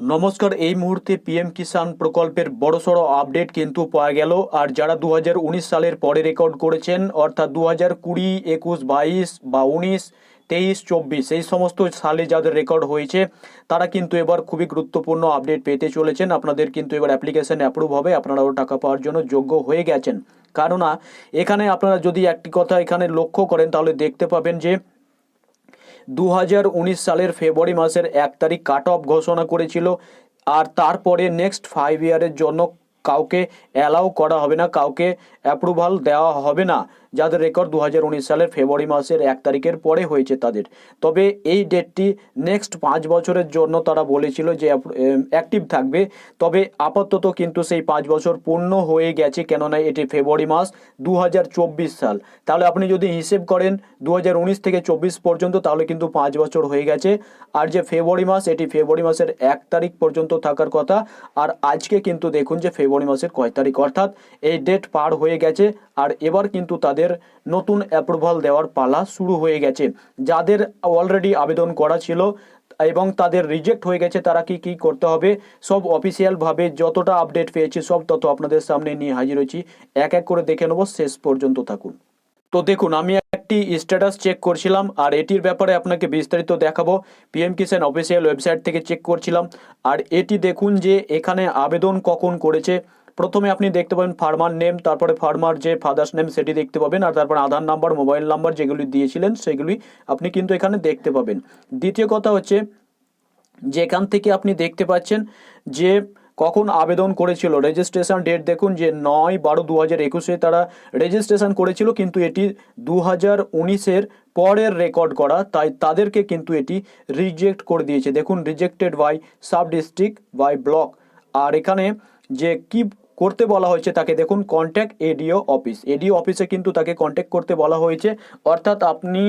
নমস্কার, এই মুহূর্তে পিএম কিষাণ প্রকল্পের বড়সড় আপডেট কিন্তু পাওয়া গেল। আর যারা দু হাজার উনিশ সালের পরে রেকর্ড করেছেন, অর্থাৎ দু হাজার কুড়ি, একুশ, বাইশ বা উনিশ, তেইশ, চব্বিশ, এই সমস্ত সালে যাদের রেকর্ড হয়েছে, তারা কিন্তু এবার খুবই গুরুত্বপূর্ণ আপডেট পেতে চলেছেন। আপনাদের কিন্তু এবার অ্যাপ্লিকেশন অ্যাপ্রুভ হবে, আপনারাও টাকা পাওয়ার জন্য যোগ্য হয়ে গেছেন। কেননা, এখানে আপনারা যদি একটি কথা এখানে লক্ষ্য করেন, তাহলে দেখতে পাবেন যে দু হাজার উনিশ সালের ফেব্রুয়ারি মাসের এক তারিখ কাট অফ ঘোষণা করেছিল। আর তারপরে নেক্সট ফাইভ ইয়ারের জন্য কাউকে অ্যালাউ করা হবে না, কাউকে অ্যাপ্রুভাল দেওয়া হবে না। যাদের রেকর্ড দু হাজার উনিশ সালের ফেব্রুয়ারি মাসের এক তারিখের পরে হয়েছে তাদের। তবে এই ডেটটি নেক্সট পাঁচ বছরের জন্য তারা বলেছিল যে অ্যাক্টিভ থাকবে। তবে আপাতত কিন্তু সেই পাঁচ বছর পূর্ণ হয়ে গেছে কেননা এটি ফেব্রুয়ারি মাস দু হাজার চব্বিশ সাল। তাহলে আপনি যদি হিসেব করেন দু হাজার উনিশ থেকে চব্বিশ পর্যন্ত, তাহলে কিন্তু পাঁচ বছর হয়ে গেছে। আর যে ফেব্রুয়ারি মাস, এটি ফেব্রুয়ারি মাসের এক তারিখ পর্যন্ত থাকার কথা। আর আজকে কিন্তু দেখুন যে ফেব্রুয়ারি মাসের কয় তারিখ। অর্থাৎ এই ডেট পার হয়ে গেছে। আর এবার কিন্তু তাদের নতুন অ্যাপ্রুভাল দেওয়ার পালা শুরু হয়ে গেছে। যাদের অলরেডি আবেদন করা ছিল এবং তাদের রিজেক্ট হয়ে গেছে, তারা কি কি করতে হবে? সব অফিসিয়ালভাবে যতটা আপডেট পেয়েছি, সব তত আপনাদের সামনে নিয়ে হাজির হয়েছি। এক এক করে দেখে নেব, শেষ পর্যন্ত থাকুন। তো দেখুন, আমি একটি স্ট্যাটাস চেক করছিলাম, আর এটির ব্যাপারে আপনাকে বিস্তারিত দেখাবো। পিএম কিষাণ অফিসিয়াল ওয়েবসাইট থেকে চেক করছিলাম, আর এটি দেখুন যে এখানে আবেদন কখন করেছে। প্রথমে আপনি দেখতে পাবেন ফার্মার নেম, তারপরে ফার্মার যে ফাদার্স নেম সেটি দেখতে পাবেন, আর তারপর আধার নাম্বার, মোবাইল নাম্বার যেগুলি দিয়েছিলেন সেগুলি আপনি কিন্তু এখানে দেখতে পাবেন। দ্বিতীয় কথা হচ্ছে, যেখান থেকে আপনি দেখতে পাচ্ছেন যে কখন আবেদন করেছিল রেজিস্ট্রেশন ডেট দেখুন যে নয় বারো দু হাজার একুশে তারা রেজিস্ট্রেশন করেছিল, কিন্তু এটি দু হাজার উনিশের পরের রেকর্ড করা, তাই তাদেরকে কিন্তু এটি রিজেক্ট করে দিয়েছে। দেখুন rejected by sub district by block আর এখানে যে কি করতে বলা হয়েছে তাকে। দেখুন কন্ট্যাক্ট এডিও অফিস এডিও অফিসে কিন্তু তাকে কন্ট্যাক্ট করতে বলা হয়েছে। অর্থাৎ আপনি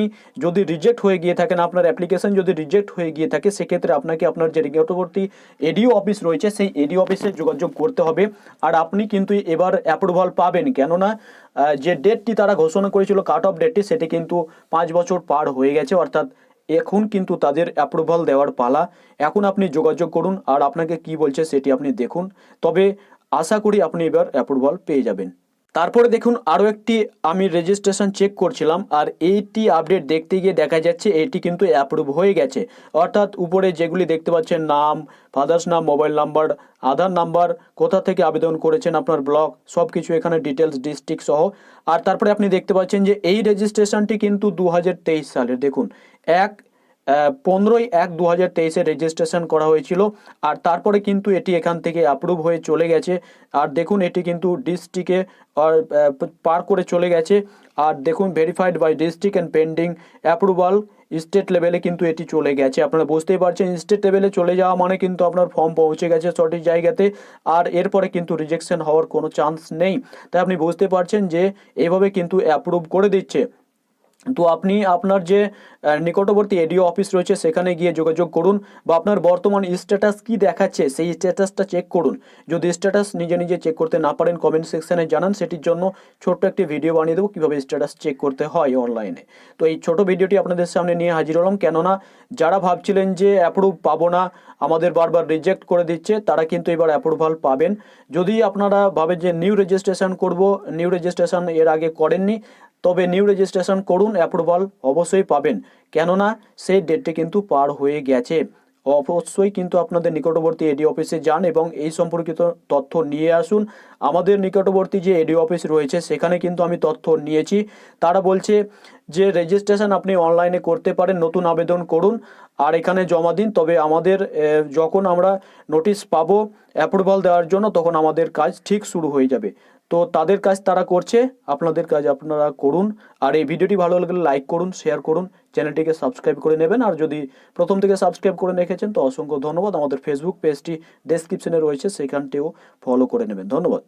যদি রিজেক্ট হয়ে গিয়ে থাকেন, আপনার অ্যাপ্লিকেশন যদি রিজেক্ট হয়ে গিয়ে থাকে, সেক্ষেত্রে আপনাকে আপনার যে নিকটবর্তী এডিও অফিস রয়েছে, সেই এডিও অফিসে যোগাযোগ করতে হবে। আর আপনি কিন্তু এবার অ্যাপ্রুভাল পাবেন। কেননা যে ডেটটি তারা ঘোষণা করেছিল কাট অফ ডেটটি সেটি কিন্তু পাঁচ বছর পার হয়ে গেছে। অর্থাৎ এখন কিন্তু তাদের অ্যাপ্রুভাল দেওয়ার পালা। এখন আপনি যোগাযোগ করুন। আর আপনাকে কি বলছে, সেটি আপনি দেখুন। তবে আশা করি আপনি এবার অ্যাপ্রুভাল পেয়ে যাবেন। তারপরে দেখুন আরও একটি, আমি রেজিস্ট্রেশন চেক করছিলাম আর এইটি আপডেট দেখতে গিয়ে দেখা যাচ্ছে এটি কিন্তু অ্যাপ্রুভ হয়ে গেছে। অর্থাৎ উপরে যেগুলি দেখতে পাচ্ছেন, নাম ফাদার্স নাম মোবাইল নাম্বার আধার নাম্বার কোথা থেকে আবেদন করেছেন আপনার ব্লক সব কিছু এখানে ডিটেলস ডিস্ট্রিক্ট সহ। আর তারপরে আপনি দেখতে পাচ্ছেন যে এই রেজিস্ট্রেশনটি কিন্তু দু হাজার তেইশ সালের। দেখুন, এক পনেরোই এক দু হাজার তেইশে রেজিস্ট্রেশন করা হয়েছিল আর তারপরে কিন্তু এটি এখান থেকে অ্যাপ্রুভ হয়ে চলে গেছে। আর দেখুন, এটি কিন্তু ডিস্ট্রিক্টে আর পার করে চলে গেছে। আর দেখুন verified by district and pending approval state লেভেলে কিন্তু এটি চলে গেছে। আপনারা বুঝতেই পারছেন স্টেট লেভেলে চলে যাওয়া মানে কিন্তু আপনার ফর্ম পৌঁছে গেছে সঠিক জায়গাতে। আর এরপরে কিন্তু রিজেকশন হওয়ার কোনো চান্স নেই। তাই আপনি বুঝতে পারছেন যে এভাবে কিন্তু অ্যাপ্রুভ করে দিচ্ছে। তো আপনি আপনার যে নিকটবর্তী এডিও অফিস রয়েছে, সেখানে গিয়ে যোগাযোগ করুন বা আপনার বর্তমান স্ট্যাটাস কি দেখাচ্ছে, সেই স্ট্যাটাসটা চেক করুন। যদি স্ট্যাটাস নিজে নিজে চেক করতে না পারেন কমেন্ট সেকশানে জানান, সেটির জন্য ছোট্ট একটি ভিডিও বানিয়ে দেবো, কীভাবে স্ট্যাটাস চেক করতে হয় অনলাইনে তো এই ছোট ভিডিওটি আপনাদের সামনে নিয়ে হাজির হলাম, কেননা যারা ভাবছিলেন যে অ্যাপ্রুভ পাবো না, আমাদের বারবার রিজেক্ট করে দিচ্ছে, তারা কিন্তু এবার অ্যাপ্রুভাল পাবেন। যদি আপনারা ভাবেন যে নিউ রেজিস্ট্রেশন করব নিউ রেজিস্ট্রেশন এর আগে করেননি তবে নিউ রেজিস্ট্রেশন করুন অ্যাপ্রুভাল অবশ্যই পাবেন। কেননা, সেই ডেটটি কিন্তু পার হয়ে গেছে। অবশ্যই কিন্তু আপনাদের নিকটবর্তী এডি অফিসে যান এবং এই সম্পর্কিত তথ্য নিয়ে আসুন। আমাদের নিকটবর্তী যে এডি অফিস রয়েছে, সেখানে কিন্তু আমি তথ্য নিয়েছি। তারা বলছে যে রেজিস্ট্রেশন আপনি অনলাইনে করতে পারেন, নতুন আবেদন করুন আর এখানে জমা দিন। তবে আমাদের যখন আমরা নোটিশ পাবো অ্যাপ্রুভাল দেওয়ার জন্য, তখন আমাদের কাজ ঠিক শুরু হয়ে যাবে। তো তাদের কাজ তারা করছে, আপনাদের কাজ আপনারা করুন। আর এই ভিডিওটি ভালো লাগলে লাইক করুন শেয়ার করুন চ্যানেলটিকে সাবস্ক্রাইব করে নেবেন। আর যদি প্রথম থেকে সাবস্ক্রাইব করে রেখেছেন, তো অসংখ্য ধন্যবাদ। আমাদের ফেসবুক পেজটি ডেসক্রিপশনে রয়েছে, সেখানটিও ফলো করে নেবেন। ধন্যবাদ।